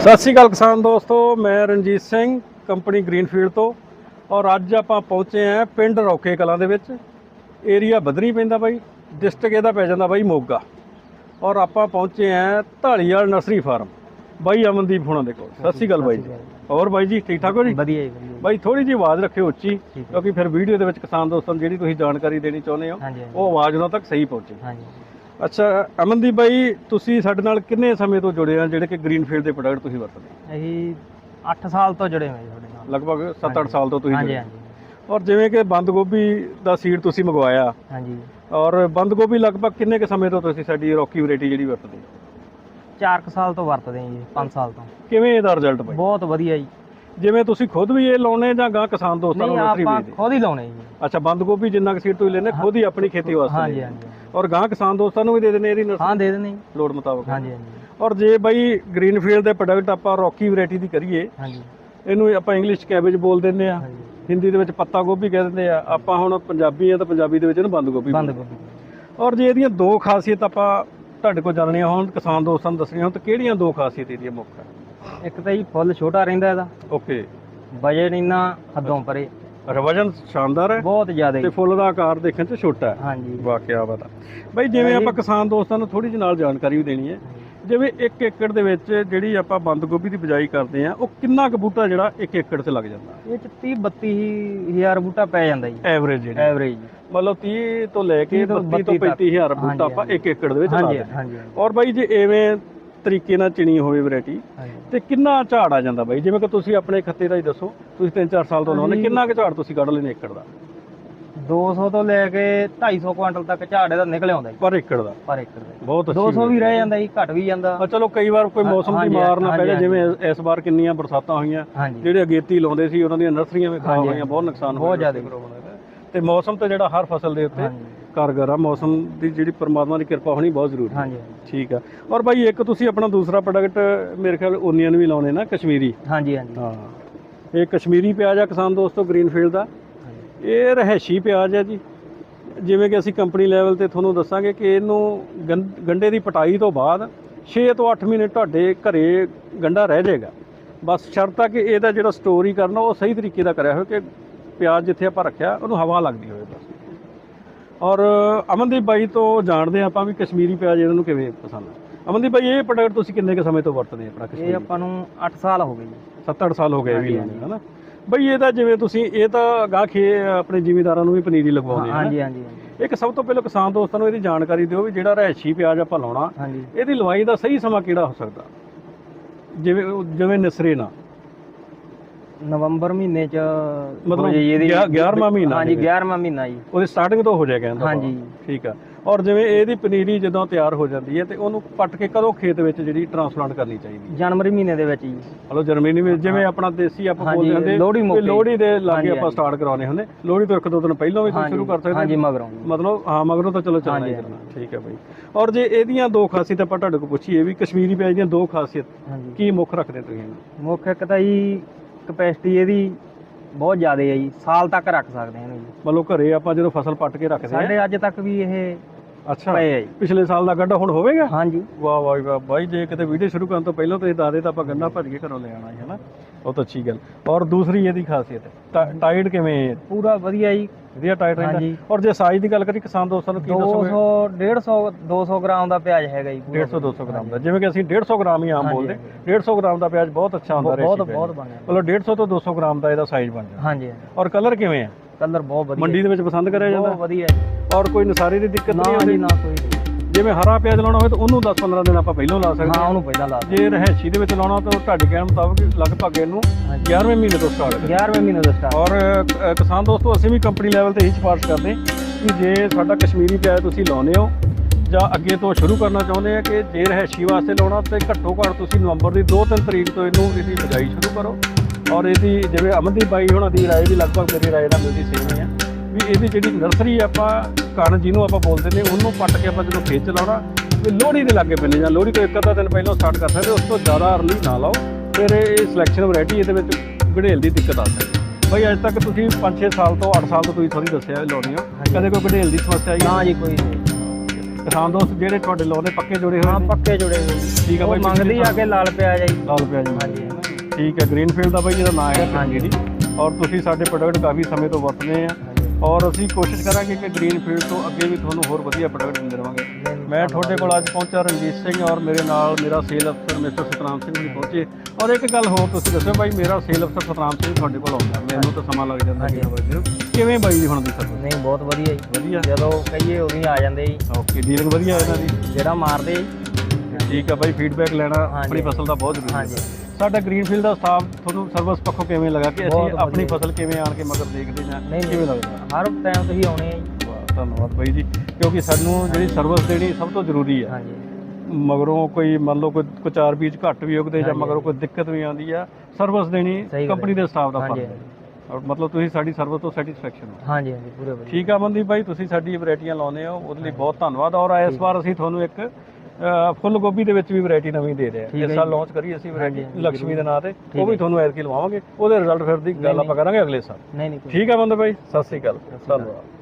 ਸਤਿ ਸ਼੍ਰੀ ਅਕਾਲ ਕਿਸਾਨ ਦੋਸਤੋ ਮੈਂ ਰਣਜੀਤ ਸਿੰਘ ਕੰਪਨੀ ਗ੍ਰੀਨਫੀਲਡ ਤੋਂ ਔਰ ਅੱਜ ਆਪਾਂ ਪਹੁੰਚੇ ਆਂ ਪਿੰਡ ਰੌਕੇ ਕਲਾਂ ਦੇ ਵਿੱਚ। ਏਰੀਆ ਬਦਰੀ ਪੈਂਦਾ ਬਾਈ ਡਿਸਟ੍ਰਿਕਟ ਇਹਦਾ ਪੈ ਜਾਂਦਾ ਬਾਈ ਮੋਗਾ। ਔਰ ਆਪਾਂ ਪਹੁੰਚੇ ਆਂ ਢਾਲੀਵਾਲ ਨਰਸਰੀ ਫਾਰਮ। ਬਾਈ ਅਮਨਦੀਪ ਹੁਣਾਂ ਦੇ ਕੋਲ। ਸਤਿ ਸ਼੍ਰੀ ਅਕਾਲ ਬਾਈ ਜੀ। ਹੋਰ ਬਾਈ ਜੀ ਠੀਕ ਠਾਕ ਹੋ ਜੀ? ਵਧੀਆ ਜੀ ਬਾਈ ਥੋੜੀ ਜਿਹੀ ਆਵਾਜ਼ ਰੱਖਿਓ ਉੱਚੀ। ਕਿਉਂਕਿ ਫਿਰ ਵੀਡੀਓ ਦੇ ਵਿੱਚ ਕਿਸਾਨ ਦੋਸਤਾਂ ਨੂੰ ਜਿਹੜੀ ਤੁਸੀਂ ਜਾਣਕਾਰੀ ਦੇਣੀ ਚਾਹੁੰਦੇ ਹੋ ਉਹ ਆਵਾਜ਼ ਉਹਨਾਂ ਤੱਕ ਸਹੀ ਪਹੁੰਚੇ। ਹਾਂਜੀ। ਅੱਛਾ ਅਮਨਦੀਪ ਬਾਈ ਤੁਸੀਂ ਸਾਡੇ ਨਾਲ ਕਿੰਨੇ ਸਮੇਂ ਤੋਂ ਜੁੜੇ ਆ ਜਿਹੜੇ ਕਿ ਗ੍ਰੀਨਫੀਲਡ ਦੇ ਪ੍ਰੋਡਕਟ ਤੁਸੀਂ ਵਰਤਦੇ ਅਸੀਂ 8 ਸਾਲ ਤੋਂ ਜੁੜੇ ਹੋਏ ਜੀ ਤੁਹਾਡੇ ਨਾਲ। ਲਗਭਗ 7-8 ਸਾਲ ਤੋਂ ਤੁਸੀਂ ਹਾਂਜੀ ਹਾਂਜੀ। ਔਰ ਜਿਵੇਂ ਕਿ ਬੰਦ ਗੋਭੀ ਦਾ ਸੀਡ ਤੁਸੀਂ ਮੰਗਵਾਇਆ ਹਾਂਜੀ। ਔਰ ਬੰਦ ਗੋਭੀ ਲਗਭਗ ਕਿੰਨੇ ਕੁ ਸਮੇਂ ਤੋਂ ਤੁਸੀਂ ਸਾਡੀ ਰੌਕੀ ਵੈਰਾਈਟੀ ਜਿਹੜੀ ਵਰਤਦੇ ਹੋ? 4 ਸਾਲ ਤੋਂ ਵਰਤਦੇ ਹਾਂ ਜੀ 5 ਸਾਲ ਤੋਂ। ਕਿਵੇਂ ਇਹਦਾ ਰਿਜ਼ਲਟ ਬਾਈ? ਬਹੁਤ ਵਧੀਆ ਜੀ। ਜਿਵੇਂ ਤੁਸੀਂ ਖੁਦ ਵੀ ਇਹ ਲਾਉਣੇ ਜਾਂ ਗਾਂ ਕਿਸਾਨ ਦੋਸਤਾਂ ਨੂੰ ਨਹੀਂ ਨਰਸਰੀ ਆਪਾਂ ਖੁਦ ਹੀ ਲਾਉਣੇ ਜੀ। ਅੱਛਾ ਬੰਦ ਗੋਭੀ ਜਿੰਨਾ ਕੁ ਸੀਡ ਤੁਸੀਂ ਲੈਨੇ ਖੁਦ ਹੀ ਆਪਣੀ ਖੇਤੀ ਵਾਸਤੇ ਹਾਂਜੀ। ਹਾਂਜੀ। ਔਰ ਗਾਂ ਕਿਸਾਨ ਦੋਸਤਾਂ ਨੂੰ ਵੀ ਦੇ ਦਿੰਦੇ ਇਹਦੀ ਨਰਸਰੀ ਹਾਂ ਦੇ ਦਿੰਦੇ ਜੀ। ਲੋੜ ਮੁਤਾਬਕ। ਹਾਂਜੀ ਹਾਂਜੀ। ਔਰ ਜੇ ਬਾਈ ਗ੍ਰੀਨਫੀਲਡ ਦੇ ਪ੍ਰੋਡਕਟ ਆਪਾਂ ਰੌਕੀ ਵੈਰਾਈਟੀ ਦੀ ਕਰੀਏ ਹਾਂਜੀ। ਇਹਨੂੰ ਆਪਾਂ ਇੰਗਲਿਸ਼ ਕੈਬੇਜ ਬੋਲ ਦਿੰਦੇ ਆ ਹਾਂਜੀ। ਹਿੰਦੀ ਦੇ ਵਿੱਚ ਪੱਤਾ ਗੋਭੀ ਕਹਿ ਦਿੰਦੇ ਆ ਆਪਾਂ ਹੁਣ ਪੰਜਾਬੀ ਆ ਤਾਂ ਪੰਜਾਬੀ ਦੇ ਵਿੱਚ ਇਹਨੂੰ ਬੰਦ ਗੋਭੀ ਬੰਦ ਗੋਭੀ। ਔਰ ਜੇ ਇਹਦੀਆਂ ਦੋ ਖਾਸੀਅਤ ਆਪਾਂ ਤੁਹਾਡੇ ਕੋਲ ਜਾਣਨੀਆਂ ਹੋਣ ਕਿਸਾਨ ਦੋਸਤਾਂ ਨੂੰ ਦੱਸਣੀਆਂ ਹੋਣ ਤਾਂ ਕਿਹੜੀਆਂ ਦੋ ਖਾਸੀਅਤ ਇਹਦੀਆਂ ਮੁੱਖ ਹੈ ਇੱਕ ਤਾਂ ਜੀ ਫੁੱਲ ਛੋਟਾ ਰਹਿੰਦਾ ਇਹਦਾ। ਓਕੇ ਵਜਨ ਇੰਨਾ ਹੱਦੋਂ ਪਰੇ। ਰਵਜਨ ਸ਼ਾਨਦਾਰ ਹੈ ਬਹੁਤ ਜ਼ਿਆਦਾ ਤੇ ਜੀ ਫੁੱਲ ਦਾ ਆਕਾਰ ਦੇਖਣ 'ਚ ਛੋਟਾ ਹੈ। ਹਾਂਜੀ। ਵਾਕਿਆ ਬਤਾ ਬਈ ਜਿਵੇਂ ਆਪਾਂ ਕਿਸਾਨ ਦੋਸਤਾਂ ਨੂੰ ਥੋੜੀ ਜਿਹੀ ਨਾਲ ਜਾਣਕਾਰੀ ਵੀ ਦੇਣੀ ਹੈ। ਜਿਵੇਂ 1 ਏਕੜ ਦੇ ਵਿੱਚ ਜਿਹੜੀ ਆਪਾਂ ਬੰਦ ਗੋਭੀ ਦੀ ਬਿਜਾਈ ਕਰਦੇ ਆ ਉਹ ਕਿੰਨਾ ਕੁ ਬੂਟਾ ਜਿਹੜਾ 1 ਏਕੜ 'ਚ ਲੱਗ ਜਾਂਦਾ? ਇਹ ਚ 30 32 ਹਜ਼ਾਰ ਬੂਟਾ ਪੈ ਜਾਂਦਾ ਜੀ। ਐਵਰੇਜ ਜਿਹੜੀ। ਐਵਰੇਜ ਮਤਲਬ 30 ਤੋਂ ਲੈ ਕੇ 30 ਤੋਂ 32 ਤੋਂ 35000 ਹਾਂਜੀ, ਬੂਟਾ ਆਪਾਂ 1 ਏਕੜ ਦੇ ਵਿੱਚ ਲਾ ਹਾਂਜੀ ਦਿੰਦੇ ਹਾਂਜੀ। ਔਰ ਬਾਈ ਜੇ ਐਵੇਂ ਤਰੀਕੇ ਨਾਲ ਚਿਣੀ ਹੋਵੇ ਵੈਰਾਈਟੀ ਤੇ ਕਿੰਨਾ ਝਾੜ ਆ ਜਾਂਦਾ ਬਾਈ? ਜਿਵੇਂ ਕਿ ਤੁਸੀਂ ਆਪਣੇ ਖੱਤੇ ਦਾ ਹੀ ਦੱਸੋ ਤੁਸੀਂ 3-4 ਸਾਲ ਤੋਂ ਲਾਉਂਦੇ। ਕਿੰਨਾ ਕੁ ਝਾੜ ਤੁਸੀਂ ਕੱਢ ਲੈਨੇ ਏਕੜ ਦਾ? 200 ਤੋਂ ਲੈ ਕੇ 250 ਕੁਇੰਟਲ ਤੱਕ ਝਾੜ ਇਹਦਾ ਨਿਕਲ ਆਉਂਦਾ ਜੀ। ਪਰ ਏਕੜ ਦਾ? ਪਰ ਏਕੜ ਦਾ ਬਹੁਤ ਅੱਛੀ 200 ਵੀ ਰਹਿ ਜਾਂਦਾ ਜੀ ਘਟ ਵੀ ਜਾਂਦਾ। ਆ ਚਲੋ ਕਈ ਵਾਰ ਕੋਈ ਮੌਸਮ ਦੀ ਮਾਰ ਨਾ ਪੈ ਹਾਂਜੀ, ਜਿਵੇਂ ਇਸ- ਵਾਰ ਕਿੰਨੀਆਂ ਬਰਸਾਤਾਂ ਹੋਈਆਂ ਜਿਹੜੇ ਅਗੇਤੀ ਲਾਉਂਦੇ ਸੀ ਉਹਨਾਂ ਦੀਆਂ ਨਰਸਰੀਆਂ ਵੀ ਖਰਾਬ ਹੋਈਆਂ ਬਹੁਤ ਨੁਕਸਾਨ ਬਹੁਤ ਹੋਇਆ। ਜ਼ਿਆਦਾ। ਤੇ ਮੌਸਮ ਤੇ ਜਿਹੜਾ ਹਰ ਫਸਲ ਦੇ ਉੱਤੇ ਕਾਰਗਰ ਆ ਮੌਸਮ ਦੀ ਜਿਹੜੀ ਪਰਮਾਤਮਾ ਦੀ ਕਿਰਪਾ ਹੋਣੀ ਬਹੁਤ ਜ਼ਰੂਰੀ ਹੈ। ਹਾਂਜੀ ਠੀਕ ਆ। ਔਰ ਬਾਈ ਇੱਕ ਤੁਸੀਂ ਆਪਣਾ ਦੂਸਰਾ ਪ੍ਰੋਡਕਟ ਮੇਰੇ ਖਿਆਲ ਓਨੀਅਨ ਵੀ ਲਾਉਣੇ ਨਾ ਕਸ਼ਮੀਰੀ। ਹਾਂਜੀ ਹਾਂਜੀ। ਹਾਂ। ਇਹ ਕਸ਼ਮੀਰੀ ਪਿਆਜ਼ ਆ ਕਿਸਾਨ ਦੋਸਤੋ ਗ੍ਰੀਨਫੀਲਡ ਦਾ। ਇਹ ਰਹਿਸ਼ੀ ਪਿਆਜ਼ ਹੈ ਜੀ। ਜਿਵੇਂ ਕਿ ਅਸੀਂ ਕੰਪਨੀ ਲੈਵਲ ਤੇ ਤੁਹਾਨੂੰ ਦੱਸਾਂਗੇ ਕਿ ਇਹਨੂੰ ਗੰਡੇ ਦੀ ਪਟਾਈ ਤੋਂ ਬਾਅਦ 6 ਤੋਂ 8 ਮਹੀਨੇ ਤੁਹਾਡੇ ਘਰੇ ਗੰਡਾ ਰਹਿ ਜਾਏਗਾ। ਬਸ ਸ਼ਰਤ ਆ ਕਿ ਇਹਦਾ ਜਿਹੜਾ ਸਟੋਰੀ ਕਰਨਾ ਉਹ ਸਹੀ ਤਰੀਕੇ ਦਾ ਕਰਿਆ ਹੋਵੇ ਕਿ ਪਿਆਜ਼ ਜਿੱਥੇ ਆਪਾਂ ਰੱਖਿਆ ਉਹਨੂੰ ਹਵਾ ਲੱਗਦੀ ਹੋਵੇ। ਔਰ ਅਮਨਦੀਪ ਬਾਈ ਤੋਂ ਜਾਣਦੇ ਆਪਾਂ ਵੀ ਕਸ਼ਮੀਰੀ ਪਿਆਜ਼ ਇਹਨਾਂ ਨੂੰ ਕਿਵੇਂ ਪਸੰਦ ਆ। ਅਮਨਦੀਪ ਬਾਈ ਇਹ ਪ੍ਰੋਡਕਟ ਤੁਸੀਂ ਕਿੰਨੇ ਕੁ ਸਮੇਂ ਤੋਂ ਵਰਤਦੇ ਆ ਆਪਣਾ ਇਹ ਕਸ਼ਮੀਰੀ? ਆਪਾਂ ਨੂੰ 8 ਸਾਲ ਹੋ ਗਏ ਜੀ। 7-8 ਸਾਲ ਹੋ ਗਏ ਇਹ ਵੀ ਹਾਂਜੀ, ਲਾਉਂਦੇ ਹਨਾ? ਬਈ ਇਹਦਾ ਜਿਵੇਂ ਤੁਸੀਂ ਇਹ ਤਾਂ ਗਾਹ ਖੇ ਆਪਣੇ ਜ਼ਿਮੀਂਦਾਰਾਂ ਨੂੰ ਵੀ ਪਨੀਰੀ ਲਗਵਾਉਂਦੇ ਆ ਹਾਂਜੀ ਹਾਂਜੀ ਹਾਂਜੀ। ਇੱਕ ਸਭ ਤੋਂ ਪਹਿਲਾਂ ਕਿਸਾਨ ਦੋਸਤਾਂ ਨੂੰ ਇਹਦੀ ਜਾਣਕਾਰੀ ਦਿਓ ਵੀ ਜਿਹੜਾ ਰਹਿਸ਼ੀ ਪਿਆਜ਼ ਆਪਾਂ ਲਾਉਣਾ ਹਾਂਜੀ। ਇਹਦੀ ਲਵਾਈ ਦਾ ਸਹੀ ਸਮਾਂ ਕਿਹੜਾ ਹੋ ਸਕਦਾ? ਜਿਵੇਂ ਜਿਵੇਂ ਨਿਸਰੇ ਨਾ ਨਵੰਬਰ ਮਹੀਨੇ ਚ ਮਤਲਬ ਗਿਆਰ- ਗਿਆਰਵਾਂ ਮਹੀਨਾ ਹਾਂਜੀ ਜਿਵੇਂ। 11ਵਾਂ ਮਹੀਨਾ ਜੀ। ਉਹਦੀ ਸਟਾਰਟਿੰਗ ਤੋਂ ਹੋ ਜਾਏਗਾ ਇਹਦਾ ਹਾਂਜੀ। ਠੀਕ ਆ। ਔਰ ਜਿਵੇਂ ਇਹਦੀ ਪਨੀਰੀ ਜਦੋਂ ਤਿਆਰ ਹੋ ਜਾਂਦੀ ਹੈ ਤੇ ਉਹਨੂੰ ਪੱਟ ਕੇ ਕਦੋਂ ਖੇਤ ਵਿੱਚ ਜਿਹੜੀ ਟ੍ਰਾਂਸਪਲਾਂਟ ਕਰਨੀ ਚਾਹੀਦੀ ਹੈ? ਜਨਵਰੀ ਮਹੀਨੇ ਦੇ ਵਿੱਚ ਜੀ। ਹਲੋ ਜਰਮਨੀ ਵਿੱਚ ਜਿਵੇਂ ਆਪਣਾ ਦੇਸੀ ਆਪਾਂ ਹਾਂਜੀ, ਬੋਲਦੇ ਹੁੰਦੇ ਲੋਹੜੀ ਵੀ ਮੌਕੇ। ਲੋਹੜੀ ਦੇ ਲਾਗੇ ਹਾਂਜੀ, ਆਪਾਂ ਹਾਂਜੀ। ਸਟਾਰਟ ਕਰਾਉਣੇ ਹੁੰਦੇ। ਲੋਹੜੀ ਤੋਂ ਇੱਕ ਦੋ ਦਿਨ ਪਹਿਲਾਂ ਵੀ ਤੁਸੀਂ ਹਾਂਜੀ। ਸ਼ੁਰੂ ਕਰ ਸਕਦੇ ਹਾਂਜੀ ਹੋ। ਮਗਰੋਂ। ਮਤਲਬ ਹਾਂ ਮਗਰੋਂ ਤਾਂ ਚਲੋ ਚੱਲਣਾ ਹੀ ਹਾਂਜੀ, ਚੱਲਣਾ। ਠੀਕ ਹੈ ਬਾਈ। ਔਰ ਜੇ ਇਹਦੀਆਂ ਦੋ ਖਾਸੀਅਤਾਂ ਆਪਾਂ ਤੁਹਾਡੇ ਕੋਲ ਪੁੱਛੀਏ ਵੀ ਕਸ਼ਮੀਰੀ ਪਿਆਜ਼ ਦੀਆਂ ਦੋ ਖਾਸੀਅਤ ਹਾਂਜੀ। ਕੀ ਮੁੱਖ ਰੱਖਦੇ ਤੁਸੀਂ? ਇਹਨੂੰ? ਮੁੱਖ ਇੱਕ ਤਾਂ ਜੀ ਕਪੈਸਿਟੀ ਇਹਦੀ ਬਹੁਤ ਜ਼ਿਆਦਾ ਹੈ ਜੀ। ਸਾਲ ਤੱਕ ਰੱਖ ਸਕਦੇ ਹਾਂ ਇਹਨੂੰ ਜੀ। ਮਤਲਬ ਘਰੇ ਆਪਾਂ ਜਦੋਂ ਫਸਲ ਪੱਟ ਕੇ ਰੱਖਦੇ ਆ ਸਾਡੇ ਅੱਜ ਤੱਕ ਵੀ ਇਹ ਅੱਛਾ। ਪਏ ਹੈ ਜੀ। ਪਿਛਲੇ ਸਾਲ ਦਾ ਗੰਢਾ ਹੁਣ ਹੋਵੇਗਾ? ਹਾਂਜੀ। ਵਾਹ ਵਾਹ ਵਾਹ। ਬਾਈ ਜੇ ਕਿਤੇ ਵੀਡੀਓ ਸ਼ੁਰੂ ਕਰਨ ਤੋਂ ਪਹਿਲਾਂ ਤੁਸੀਂ ਦੱਸਦੇ ਤਾਂ ਆਪਾਂ ਗੰਢਾ ਭੱਜ ਕੇ ਘਰੋਂ ਲੈ ਆਣਾ ਹੈ ਨਾ ਬਹੁਤ ਅੱਛੀ ਗੱਲ। ਔਰ ਦੂਸਰੀ ਇਹਦੀ ਖਾਸੀਅਤ ਟਾਈਟ ਕਿਵੇਂ ਹੈ? ਪੂਰਾ ਵਧੀਆ ਜੀ। ਵਧੀਆ ਟਾਈਟ ਰਹਿੰਦਾ। ਔਰ ਜੇ ਸਾਈਜ਼ ਦੀ ਗੱਲ ਕਰੀ ਕਿਸਾਨ ਦੋਸਤਾਂ ਨੂੰ ਕੀ ਦੱਸੋਗੇ? 200 150 200 ਗ੍ਰਾਮ ਦਾ ਪਿਆਜ਼ ਹੈਗਾ ਜੀ ਪੂਰਾ। 150 200 ਗ੍ਰਾਮ ਦਾ। ਜਿਵੇਂ ਕਿ ਅਸੀਂ 150 ਗ੍ਰਾਮ ਹੀ ਆਮ ਬੋਲਦੇ। 150 ਗ੍ਰਾਮ ਦਾ ਪਿਆਜ਼ ਬਹੁਤ ਅੱਛਾ ਹੁੰਦਾ ਬਹੁਤ ਰੇਸ਼ੀ ਬਹੁਤ ਪਿਆਜ਼। ਬਣਿਆ। ਮਤਲਬ 150 ਤੋਂ 200 ਗ੍ਰਾਮ ਦਾ ਇਹਦਾ ਸਾਈਜ਼ ਬਣ ਜਾਂਦਾ। ਹਾਂਜੀ ਔਰ ਕਲਰ ਕਿਵੇਂ ਆ ਕਲਰ ਬਹੁਤ ਵਧੀਆ ਮੰਡੀ ਦੇ ਵਿੱਚ ਪਸੰਦ ਕਰਿਆ ਬਹੁਤ ਜਾਂਦਾ? ਵਧੀਆ ਜੀ। ਔਰ ਕੋਈ ਨਸਾਰੀ ਦੀ ਦਿੱਕਤ ਨਹੀਂ ਆਉਂਦੀ? ਨਾ ਕੋਈ। ਜਿਵੇਂ ਹਰਾ ਪਿਆਜ਼ ਲਾਉਣਾ ਹੋਵੇ ਤਾਂ ਉਹਨੂੰ 10 15 ਦਿਨ ਆਪਾਂ ਪਹਿਲਾਂ ਲਾ ਸਕਦੇ ਹਾਂ ਹਾਂ। ਉਹਨੂੰ ਪਹਿਲਾਂ ਲਾ। ਜੇ ਰਹਿਸ਼ੀ ਦੇ ਵਿੱਚ ਲਾਉਣਾ ਤਾਂ ਤੁਹਾਡੇ ਕਹਿਣ ਮੁਤਾਬਕ ਲਗਭਗ ਇਹਨੂੰ ਹਾਂਜੀ। 11ਵੇਂ ਮਹੀਨੇ ਤੋਂ ਸਟਾਰਟ ਕਰੇ 11ਵੇਂ ਮਹੀਨੇ ਦਾ ਸਟਾਰਟ ਔਰ ਕਿਸਾਨ ਦੋਸਤੋ ਅਸੀਂ ਵੀ ਕੰਪਨੀ ਲੈਵਲ ਤੇ ਇਹੀ ਸਿਫਾਰਿਸ਼ ਕਰਦੇ ਕਿ ਜੇ ਸਾਡਾ ਕਸ਼ਮੀਰੀ ਪਿਆਜ਼ ਤੁਸੀਂ ਲਾਉਨੇ ਹੋ ਜਾਂ ਅੱਗੇ ਤੋਂ ਸ਼ੁਰੂ ਕਰਨਾ ਚਾਹੁੰਦੇ ਆ ਕਿ ਜੇ ਰਹਿਸ਼ੀ ਵਾਸਤੇ ਲਾਉਣਾ ਤੇ ਘੱਟੋ ਘੱਟ ਤੁਸੀਂ ਨਵੰਬਰ ਦੀ 2-3 ਤਰੀਕ ਤੋਂ ਇਹਨੂੰ ਇਹਦੀ ਬਿਜਾਈ ਸ਼ੁਰੂ ਕਰੋ। ਔਰ ਇਹਦੀ ਜਿਵੇਂ ਅਮਨਦੀਪ ਬਾਈ ਹੋਣਾ ਦੀ ਰਾਏ ਵੀ ਲਗਭਗ ਮੇਰੀ ਰਾਏ ਨਾਲ ਮਿਲਦੀ ਸੇਮ ਹੀ ਆ। ਵੀ ਇਹਦੀ ਜਿਹੜੀ ਨਰਸਰੀ ਆਪਾਂ ਕਣ ਜਿਹਨੂੰ ਆਪਾਂ ਬੋਲਦੇ ਨੇ ਉਹਨੂੰ ਪੱਟ ਕੇ ਆਪਾਂ ਜਦੋਂ ਖੇਤ ਚ ਲਾਉਣਾ ਵੀ ਲੋਹੜੀ ਦੇ ਲਾਗੇ ਪੈਣੇ ਜਾਂ ਲੋਹੜੀ ਤੋਂ ਇੱਕ ਅੱਧਾ ਦਿਨ ਪਹਿਲਾਂ ਸਟਾਰਟ ਕਰ ਸਕਦੇ ਉਸ ਤੋਂ ਜ਼ਿਆਦਾ ਅਰਲੀ ਨਾ ਲਾਓ ਫਿਰ ਇਹ ਸਿਲੈਕਸ਼ਨ ਵੈਰਾਈਟੀ ਇਹਦੇ ਵਿੱਚ ਗੜੇਲ ਦੀ ਦਿੱਕਤ ਆ ਸਕਦੀ ਬਈ ਅੱਜ ਤੱਕ ਤੁਸੀਂ 5-6 ਸਾਲ ਤੋਂ 8 ਸਾਲ ਤੋਂ ਤੁਸੀਂ ਥੋੜੀ ਦੱਸਿਆ ਲਾਉਣੀ ਹੋ ਕਦੇ ਕੋਈ ਗੜੇਲ ਦੀ ਸਮੱਸਿਆ ਆਈ? ਨਾ ਜੀ ਕੋਈ ਨਹੀਂ। ਕਿਸਾਨ ਦੋਸਤ ਜਿਹੜੇ ਤੁਹਾਡੇ ਲਾਉਣੇ ਪੱਕੇ ਜੁੜੇ ਹੋਏ ਹਾਂ ਪੱਕੇ ਜੁੜੇ ਹੋਏ ਜੀ। ਠੀਕ ਆ ਮੰਗਦੀ ਪਿਛਲੇ ਆ ਕੇ ਲਾਲ ਪਿਆਜ਼ ਆ ਜੀ। ਲਾਲ ਪਿਆਜ਼ ਹਾਂਜੀ। ਠੀਕ ਹੈ ਗ੍ਰੀਨਫੀਲਡ ਦਾ ਬਾਈ ਜਿਹਦਾ ਨਾਮ ਹੈ ਹਾਂਜੀ। ਜੀ ਔਰ ਤੁਸੀਂ ਸਾਡੇ ਪ੍ਰੋਡਕਟ ਕਾਫੀ ਸਮੇਂ ਤੋਂ ਵਰਤਦੇ ਆ। ਔਰ ਅਸੀਂ ਕੋਸ਼ਿਸ਼ ਕਰਾਂਗੇ ਕਿ ਗ੍ਰੀਨਫੀਲਡ ਤੋਂ ਅੱਗੇ ਵੀ ਤੁਹਾਨੂੰ ਹੋਰ ਵਧੀਆ ਪ੍ਰੋਡਕਟ ਦਿੰਦੇ ਰਵਾਂਗੇ। ਮੈਂ ਤੁਹਾਡੇ ਕੋਲ ਅੱਜ ਪਹੁੰਚਾ ਰਣਜੀਤ ਸਿੰਘ ਔਰ ਮੇਰੇ ਨਾਲ ਮੇਰਾ ਸੇਲ ਅਫਸਰ ਮਿਸਟਰ ਸਤਨਾਮ ਸਿੰਘ ਵੀ ਪਹੁੰਚੇ। ਔਰ ਇੱਕ ਗੱਲ ਹੋਰ ਤੁਸੀਂ ਦੱਸੋ ਬਾਈ ਮੇਰਾ ਸੇਲ ਅਫਸਰ ਸਤਨਾਮ ਸਿੰਘ ਤੁਹਾਡੇ ਕੋਲ ਆਉਂਦਾ। ਮੈਨੂੰ ਤਾਂ ਸਮਾਂ ਲੱਗ ਜਾਂਦਾ। ਕਿੰਨਾ ਵਜੇ। ਕਿਵੇਂ ਬਾਈ ਜੀ ਹੁਣ ਦੀ ਸਰਵਿਸ? ਨਹੀਂ ਬਹੁਤ ਵਧੀਆ ਜੀ। ਵਧੀਆ? ਜਦੋਂ ਕਹੀਏ ਉਦੋਂ ਆ ਜਾਂਦੇ ਜੀ। ਓਕੇ ਡੀਲਿੰਗ ਵਧੀਆ ਇਹਨਾਂ ਦੀ? ਜਿਹੜਾ ਮਾਰਦੇ ਠੀਕ ਆ ਬਾਈ ਫੀਡਬੈਕ ਲੈਣਾ। ਆਪਣੀ ਫਸਲ ਦਾ ਬਹੁਤ ਜ਼ਰੂਰੀ ਹੈ। ਹਾਂਜੀ। ਸਾਡਾ ਗ੍ਰੀਨਫੀਲਡ ਦਾ ਸਟਾਫ ਤੁਹਾਨੂੰ ਸਰਵਿਸ ਪੱਖੋਂ ਕਿਵੇਂ ਲੱਗਾ ਕਿ ਅਸੀਂ ਬਹੁਤ ਆਪਣੀ ਵਧੀਆ। ਫਸਲ ਕਿਵੇਂ ਆਣ ਕੇ ਮਗਰ ਦੇਖਦੇ ਜਾਂ ਨਹੀਂ ਕਿਵੇਂ ਲੱਗਦਾ? ਹਰ ਟਾਈਮ ਤੁਸੀਂ ਆਉਣੇ ਆ ਜੀ। ਵਾਹ, ਧੰਨਵਾਦ ਬਾਈ ਜੀ। ਕਿਉਂਕਿ ਸਾਨੂੰ ਜਿਹੜੀ ਸਰਵਿਸ ਦੇਣੀ ਸਭ ਤੋਂ ਜ਼ਰੂਰੀ ਹੈ ਹਾਂਜੀ। ਮਗਰੋਂ ਕੋਈ ਮੰਨ ਲਓ ਕੋਈ ਕੋਈ ਚਾਰ ਬੀਜ ਘੱਟ ਵੀ ਉਗਦੇ ਜਾਂ ਹਾਂਜੀ। ਮਗਰੋਂ ਕੋਈ ਦਿੱਕਤ ਵੀ ਆਉਂਦੀ ਆ ਸਰਵਿਸ ਦੇਣੀ ਸਹੀ ਗੱਲ ਕੰਪਨੀ ਹੈ। ਦੇ ਸਟਾਫ ਦਾ ਹਾਂਜੀ, ਫਰਜ਼। ਹੈ ਔਰ ਮਤਲਬ ਤੁਸੀਂ ਸਾਡੀ ਸਰਵਿਸ ਤੋਂ ਸੈਟੀਸਫੈਕਸ਼ਨ ਹੋ। ਹਾਂਜੀ ਹਾਂਜੀ ਪੂਰੇ ਵਧੀਆ। ਠੀਕ ਆ ਮਨਦੀਪ ਭਾਈ ਤੁਸੀਂ ਸਾਡੀ ਵੈਰਾਈਟੀਆਂ ਲਾਉਂਦੇ ਹੋ ਉਹਦੇ ਲਈ ਬਹੁਤ ਧੰਨਵਾਦ। ਔਰ ਇਸ। ਵਾਰ ਅਸੀਂ ਤੁਹਾਨੂੰ ਇੱਕ ਫੁੱਲ ਗੋਭੀ ਦੇ ਵਿੱਚ ਵੀ ਵੈਰਾਈਟੀ ਨਵੀਂ ਦੇ ਰਹੇ ਹਾਂ ਹੈ ਇਸ ਸਾਲ। ਲਾਂਚ ਕਰੀ ਅਸੀਂ ਵੈਰਾਈਟੀ ਲక్ష్ਮੀ ਦੇ ਨਾਂ ਤੇ। ਉਹ ਵੀ ਹੈ। ਤੁਹਾਨੂੰ ਐਤਕੀ ਲਵਾਵਾਂਗੇ। ਉਹਦੇ ਰਿਜ਼ਲਟ ਫਿਰ ਦੀ ਗੱਲ ਆਪਾਂ ਕਰਾਂਗੇ ਅਗਲੇ ਸਾਲ। ਨਹੀਂ ਨਹੀਂ ਕੋਈ- ਠੀਕ ਆ ਬੰਦੇ ਭਾਈ ਸਤਿ ਸ੍ਰੀ ਅਕਾਲ। ਧੰਨਵਾਦ।